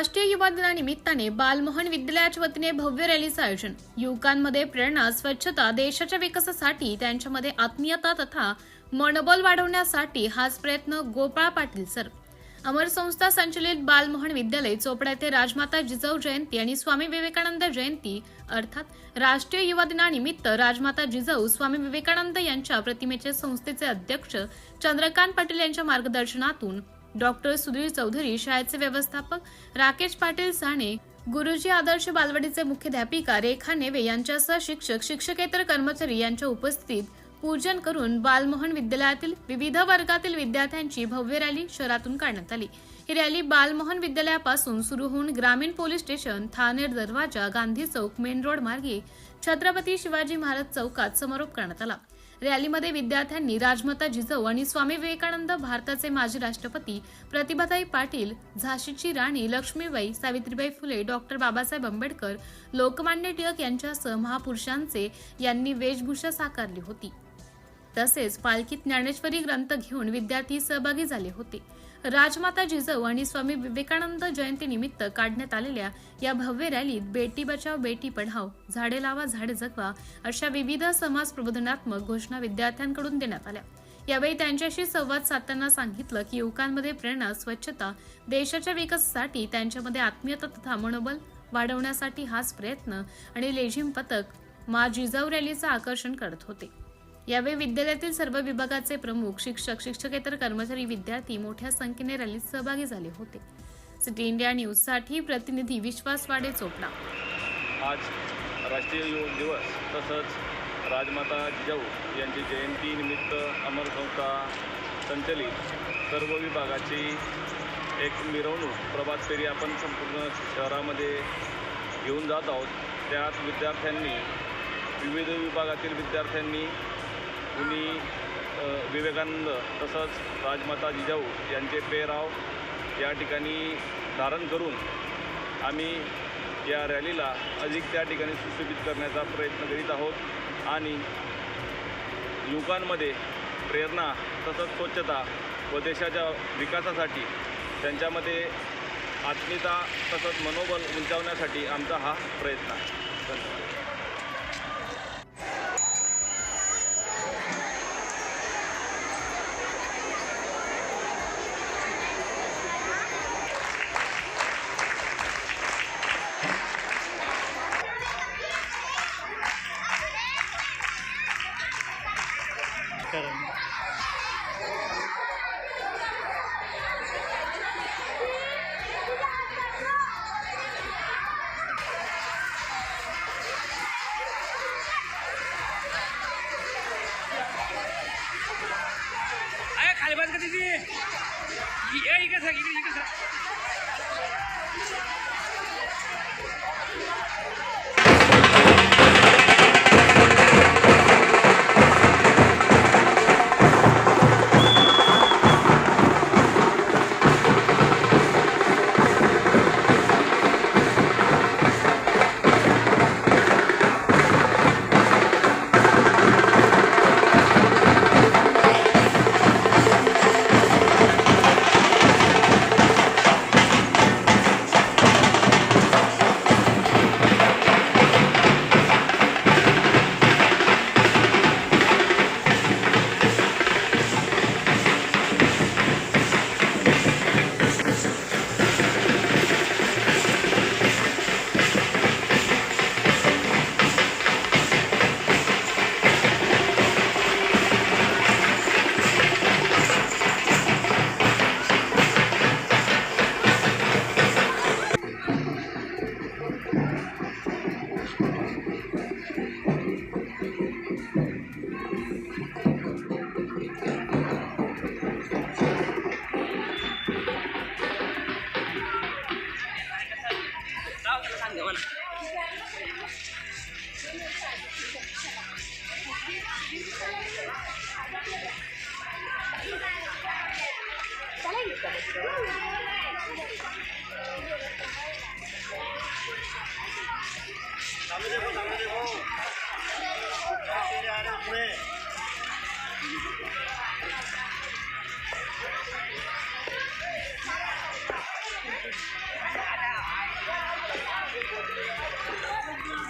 राष्ट्रीय युवा दिनानिमित्ताने बालमोहन विद्यालयाच्या वतीने भव्य रॅलीचं आयोजन. युवकांमध्ये प्रेरणा स्वच्छता देशाच्या विकासासाठी त्यांच्यामध्ये आत्मीयता तथा मनोबल वाढवण्यासाठी हाच प्रयत्न गोपाळ पाटील सर. अमर संस्था संचलित बालमोहन विद्यालय चोपडा येथे राजमाता जिजाऊ जयंती आणि स्वामी विवेकानंद जयंती अर्थात राष्ट्रीय युवा दिनानिमित्त राजमाता जिजाऊ स्वामी विवेकानंद यांच्या प्रतिमेचे संस्थेचे अध्यक्ष चंद्रकांत पाटील यांच्या मार्गदर्शनातून डॉक्टर सुधीर चौधरी शाळेचे व्यवस्थापक राकेश पाटील साने गुरुजी आदर्श बालवाडीचे मुख्याध्यापिका रेखा नेवे यांच्यासह शिक्षक शिक्षकेतर कर्मचारी यांच्या उपस्थितीत पूजन करून बालमोहन विद्यालयातील विविध वर्गातील विद्यार्थ्यांची भव्य रॅली शहरातून काढण्यात आली. ही रॅली बालमोहन विद्यालयापासून सुरू होऊन ग्रामीण पोलीस स्टेशन ठाणेर दरवाजा गांधी चौक मेन रोड मार्गे छत्रपती शिवाजी महाराज चौकात समारोप करण्यात आला. रॅलीमध्ये विद्यार्थ्यांनी राजमाता जिजाऊ आणि स्वामी विवेकानंद भारताचे माजी राष्ट्रपती प्रतिभाताई पाटील झाशीची राणी लक्ष्मीबाई सावित्रीबाई फुले डॉक्टर बाबासाहेब आंबेडकर लोकमान्य टिळक यांच्यासह महापुरुषांचे यांनी वेशभूषा साकारली होती. तसेच पालखीत ज्ञानेश्वरी ग्रंथ घेऊन विद्यार्थी सहभागी झाले होते. राजमाता जिजाऊ आणि स्वामी विवेकानंद जयंतीनिमित्त काढण्यात आलेल्या या भव्य रॅलीत बेटी बचाव बेटी पढाव झाडे लावा झाडे जगवा अशा विविध समाज प्रबोधनात्मक घोषणा विद्यार्थ्यांकडून देण्यात आल्या. यावेळी त्यांच्याशी संवाद साधताना सांगितलं की युवकांमध्ये प्रेरणा स्वच्छता देशाच्या विकासासाठी त्यांच्यामध्ये आत्मीयता तथा मनोबल वाढवण्यासाठी हाच प्रयत्न आणि लेझिम पथक मा जिजाऊ रॅलीचं आकर्षण करत होते. यावेळी विद्यालयातील सर्व विभागाचे प्रमुख शिक्षक शिक्षकेतर कर्मचारी विद्यार्थी मोठ्या संख्येने रॅलीत सहभागी झाले होते. सिटी इंडिया न्यूजसाठी प्रतिनिधी विश्वास वाडे चोपडा. आज राष्ट्रीय योग दिवस तसंच राजमाता जिजाऊ यांची जयंतीनिमित्त अमर संस्था संचलित सर्व विभागाची एक मिरवणूक प्रभात फेरी आपण संपूर्ण शहरामध्ये घेऊन जात आहोत. त्यात विद्यार्थ्यांनी विविध विभागातील विद्यार्थ्यांनी कुणी विवेकानंद तसंच राजमाता जिजाऊ यांचे पेराव या ठिकाणी धारण करून आम्ही या रॅलीला अधिक त्या ठिकाणी सुशोभित करण्याचा प्रयत्न करीत आहोत. आणि युवकांमध्ये प्रेरणा तसंच स्वच्छता व देशाच्या विकासासाठी त्यांच्यामध्ये आत्मीयता तसंच मनोबल उंचावण्यासाठी आमचा हा प्रयत्न आहे. अरे खाली बस का तिथे ये makan ke mana? Sampai jumpa, sampai jumpa. Sampai jumpa. Sampai jumpa. Thank you.